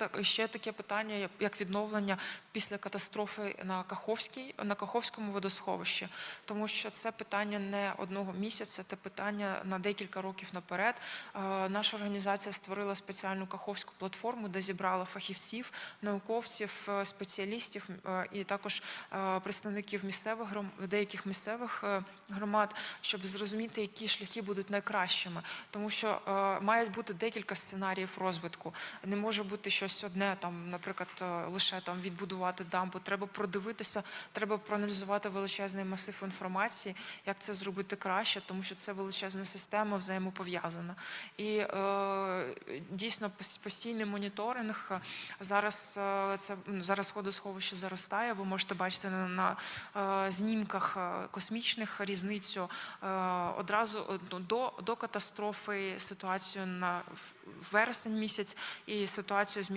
так ще таке питання, як- відновлення після катастрофи на Каховській на Каховському водосховищі, тому що це питання не одного місяця, це питання на декілька років наперед. Е, Наша організація створила спеціальну каховську платформу, де зібрала фахівців, науковців, е, спеціалістів е, і також представників місцевих деяких місцевих громад, щоб зрозуміти, які шляхи будуть найкращими, тому що мають бути декілька сценаріїв розвитку. Не може бути щось одне, там, наприклад, е, лише там відбудувати дамбу. Треба продивитися, треба проаналізувати величезний масив інформації, як це зробити краще, тому що це величезна система взаємопов'язана. І е, дійсно постійний моніторинг. е, Зараз е, це зараз водосховище заростає. Ви можете бачити на, на е, знімках космічних різницю е, одразу до, до катастрофи ситуацію на вересень місяць і ситуацію з